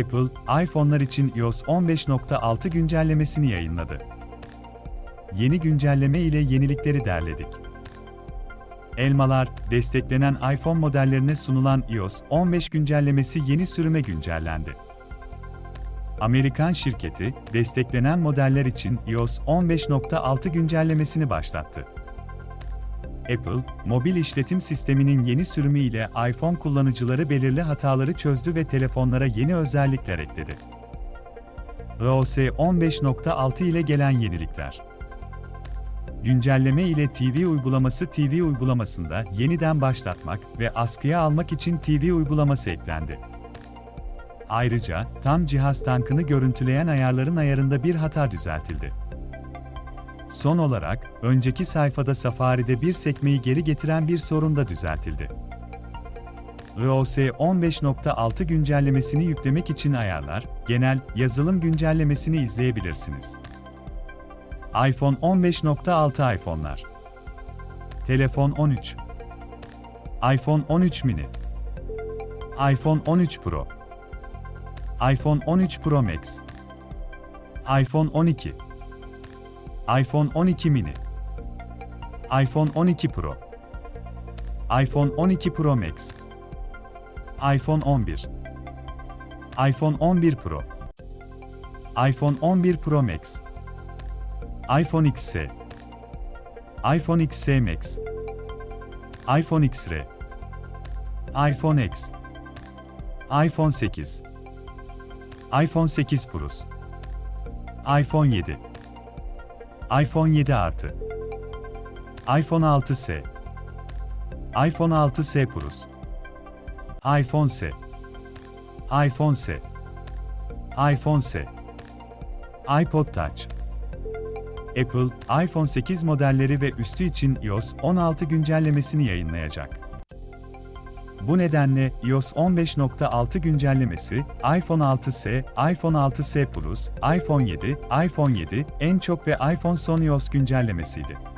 Apple, iPhone'lar için iOS 15.6 güncellemesini yayınladı. Yeni güncelleme ile yenilikleri derledik. Elmalar, desteklenen iPhone modellerine sunulan iOS 15 güncellemesi yeni sürüme güncellendi. Amerikan şirketi, desteklenen modeller için iOS 15.6 güncellemesini başlattı. Apple, mobil işletim sisteminin yeni sürümü ile iPhone kullanıcıları belirli hataları çözdü ve telefonlara yeni özellikler ekledi. iOS 15.6 ile gelen yenilikler. Güncelleme ile TV uygulaması TV uygulamasında yeniden başlatmak ve askıya almak için TV uygulaması eklendi. Ayrıca, tam cihaz tankını görüntüleyen ayarların ayarında bir hata düzeltildi. Son olarak, önceki sayfada Safari'de bir sekmeyi geri getiren bir sorun da düzeltildi. iOS 15.6 güncellemesini yüklemek için ayarlar, genel, yazılım güncellemesini izleyebilirsiniz. iPhone 15.6 iPhone'lar. Telefon 13 iPhone 13 mini. iPhone 13 Pro. iPhone 13 Pro Max. iPhone 12 iPhone 12 mini iPhone 12 Pro iPhone 12 Pro Max iPhone 11 iPhone 11 Pro iPhone 11 Pro Max iPhone XS iPhone XS Max iPhone X-Ray iPhone X iPhone 8 iPhone 8 Plus iPhone 7 iPhone 7 artı. iPhone 6s iPhone 6s Plus. iPhone S. iPhone S. iPhone S. iPod Touch. Apple, iPhone 8 modelleri ve üstü için iOS 16 güncellemesini yayınlayacak. Bu nedenle iOS 15.6 güncellemesi, iPhone 6s, iPhone 6s Plus, iPhone 7, iPhone 7, en çok ve iPhone son iOS güncellemesiydi.